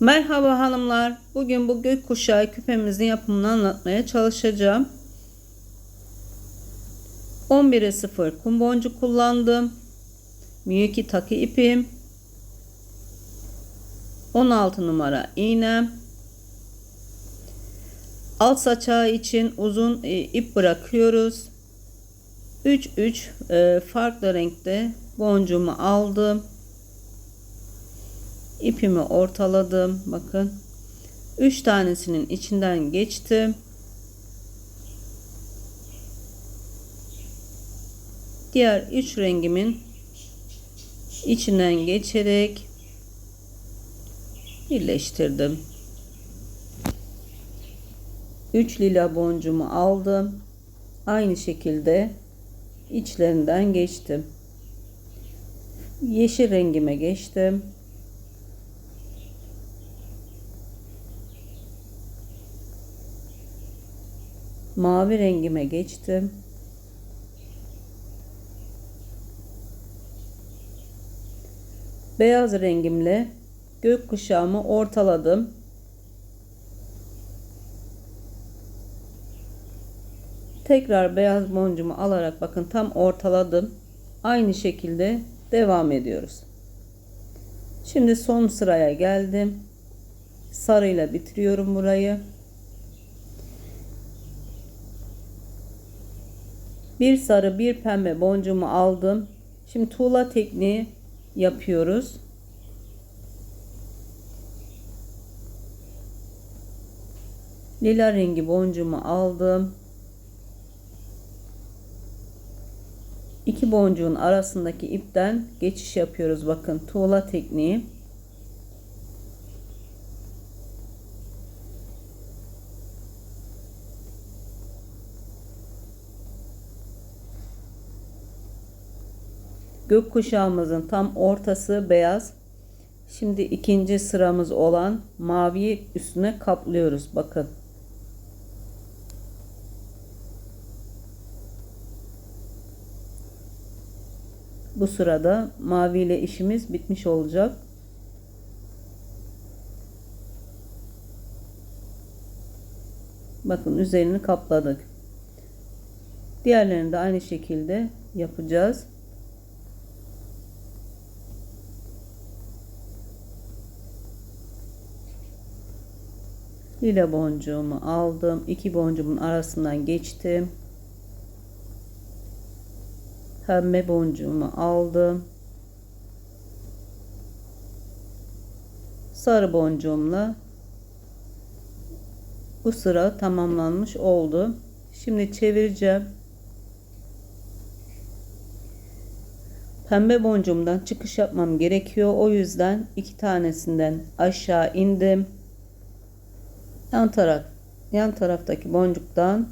Merhaba hanımlar. Bugün bu gökkuşağı küpemizin yapımını anlatmaya çalışacağım. 11'e 0 kum boncuk kullandım. Miyuki takı ipim. 16 numara iğnem. Alt saçağı için uzun e, ip bırakıyoruz. 3 3 e, farklı renkte boncuğumu aldım. İpimi ortaladım. Bakın. 3 tanesinin içinden geçtim. Diğer 3 rengimin içinden geçerek birleştirdim. 3 lila boncuğumu aldım. Aynı şekilde içlerinden geçtim. Yeşil rengime geçtim. Mavi rengime geçtim. Beyaz rengimle gökkuşağımı ortaladım. Tekrar beyaz boncumu alarak bakın tam ortaladım. Aynı şekilde devam ediyoruz. Şimdi son sıraya geldim. Sarıyla bitiriyorum burayı. Bir sarı bir pembe boncuğumu aldım. Şimdi tuğla tekniği yapıyoruz. Lila rengi boncuğumu aldım. İki boncuğun arasındaki ipten geçiş yapıyoruz. Bakın tuğla tekniği. Gökkuşağımızın tam ortası beyaz. Şimdi ikinci sıramız olan maviyi üstüne kaplıyoruz. Bakın. Bu sırada mavi ile işimiz bitmiş olacak. Bakın üzerini kapladık. Diğerlerini de aynı şekilde yapacağız. Lila boncuğumu aldım. iki boncuğumun arasından geçtim. Pembe boncuğumu aldım. Sarı boncuğumla bu sıra tamamlanmış oldu. Şimdi çevireceğim. Pembe boncuğumdan çıkış yapmam gerekiyor. O yüzden iki tanesinden aşağı indim yan taraf yan taraftaki boncuktan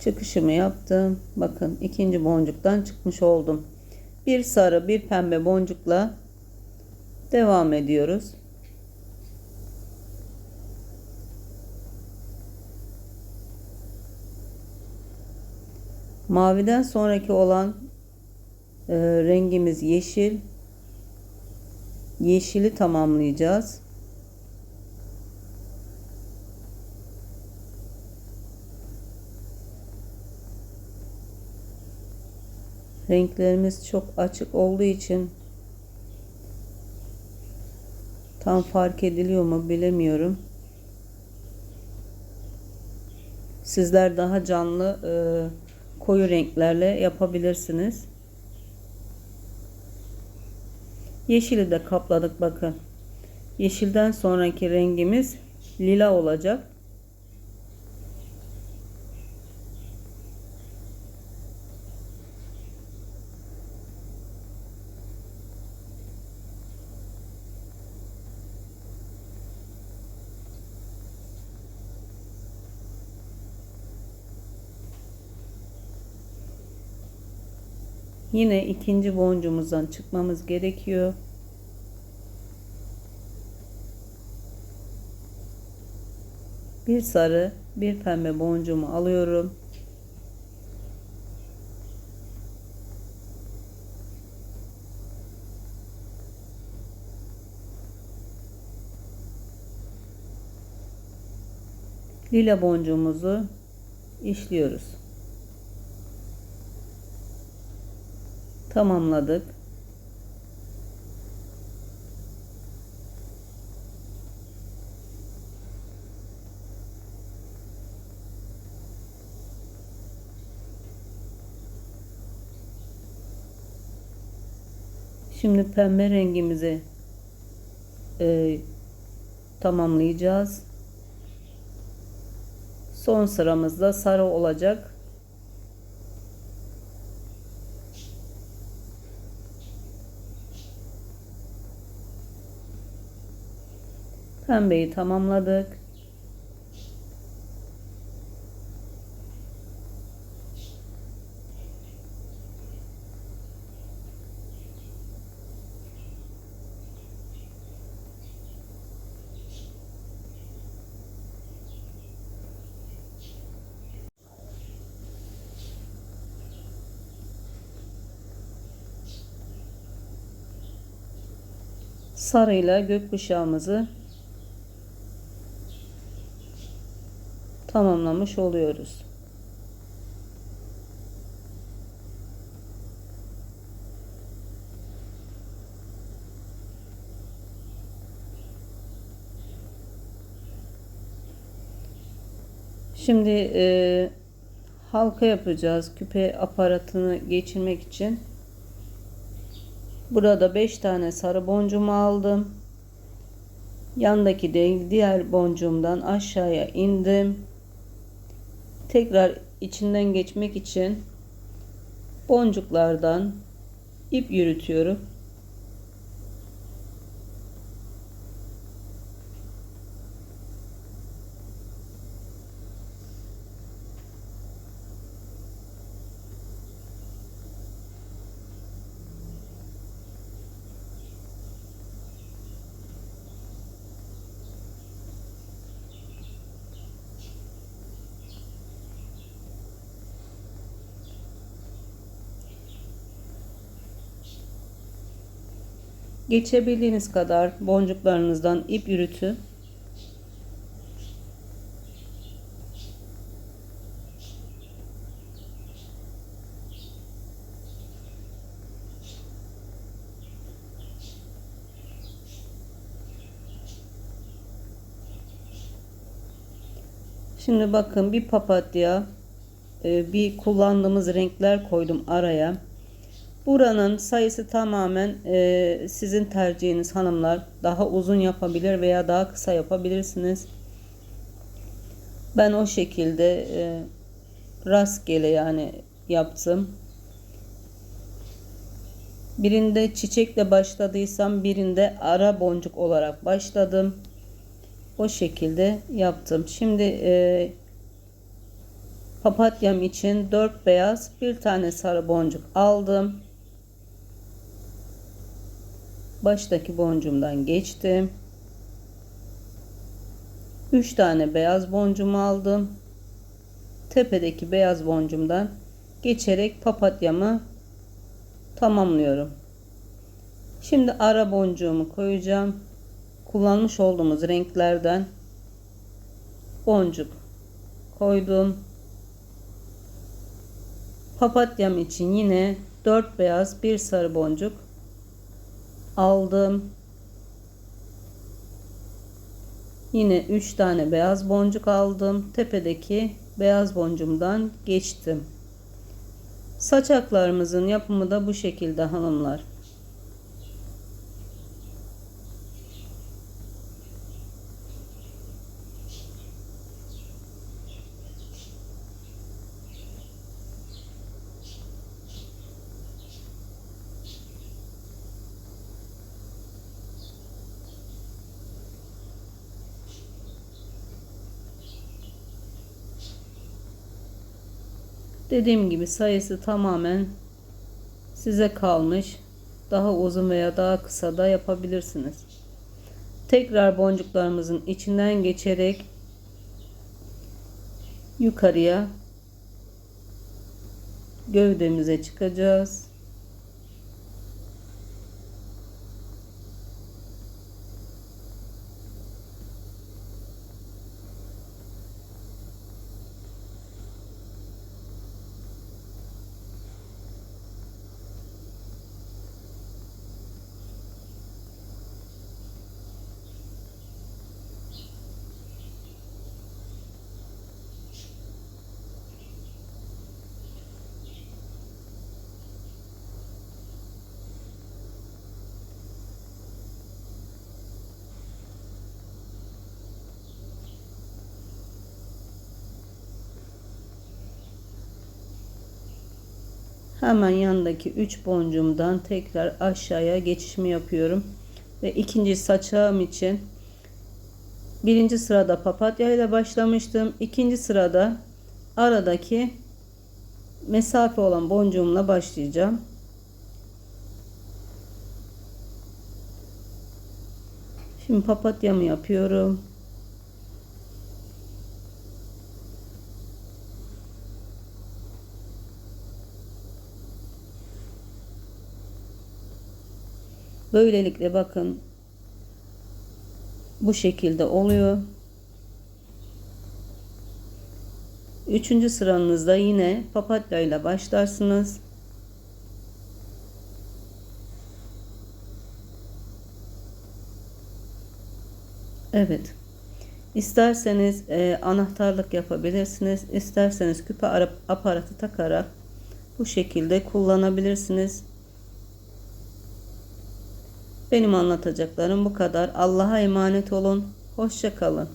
çıkışımı yaptım. Bakın ikinci boncuktan çıkmış oldum. Bir sarı bir pembe boncukla devam ediyoruz. Maviden sonraki olan e, rengimiz yeşil. Yeşili tamamlayacağız. Renklerimiz çok açık olduğu için tam fark ediliyor mu bilemiyorum. Sizler daha canlı e, koyu renklerle yapabilirsiniz. Yeşili de kapladık bakın. Yeşilden sonraki rengimiz lila olacak. Yine ikinci boncuğumuzdan çıkmamız gerekiyor. Bir sarı, bir pembe boncuğumu alıyorum. Lila boncuğumuzu işliyoruz. Tamamladık. Şimdi pembe rengimizi e, tamamlayacağız. Son sıramızda sarı olacak. Pembeyi tamamladık. sarıyla gökkuşağımızı tamamlamış oluyoruz. Şimdi e, halka yapacağız küpe aparatını geçirmek için. Burada 5 tane sarı boncuğumu aldım. Yandaki değil diğer boncuğumdan aşağıya indim. Tekrar içinden geçmek için boncuklardan ip yürütüyorum. Geçebildiğiniz kadar boncuklarınızdan ip yürütün. Şimdi bakın bir papatya, e, bir kullandığımız renkler koydum araya. Buranın sayısı tamamen e, sizin tercihiniz hanımlar. Daha uzun yapabilir veya daha kısa yapabilirsiniz. Ben o şekilde e, rastgele yani yaptım. Birinde çiçekle başladıysam birinde ara boncuk olarak başladım. O şekilde yaptım. Şimdi e, papatyam için 4 beyaz bir tane sarı boncuk aldım baştaki boncuğumdan geçtim. 3 tane beyaz boncuğumu aldım. Tepedeki beyaz boncuğumdan geçerek papatyamı tamamlıyorum. Şimdi ara boncuğumu koyacağım. Kullanmış olduğumuz renklerden boncuk koydum. Papatyam için yine 4 beyaz, bir sarı boncuk aldım. Yine 3 tane beyaz boncuk aldım. Tepedeki beyaz boncuğumdan geçtim. Saçaklarımızın yapımı da bu şekilde hanımlar. Dediğim gibi sayısı tamamen size kalmış. Daha uzun veya daha kısa da yapabilirsiniz. Tekrar boncuklarımızın içinden geçerek yukarıya gövdemize çıkacağız. Hemen yandaki 3 boncuğumdan tekrar aşağıya geçişimi yapıyorum. Ve ikinci saçağım için birinci sırada papatya ile başlamıştım. İkinci sırada aradaki mesafe olan boncuğumla başlayacağım. Şimdi papatyamı yapıyorum. Böylelikle bakın bu şekilde oluyor. Üçüncü sıranızda yine papatya ile başlarsınız. Evet. İsterseniz e, anahtarlık yapabilirsiniz. İsterseniz küpe ara- aparatı takarak bu şekilde kullanabilirsiniz. Benim anlatacaklarım bu kadar. Allah'a emanet olun. Hoşça kalın.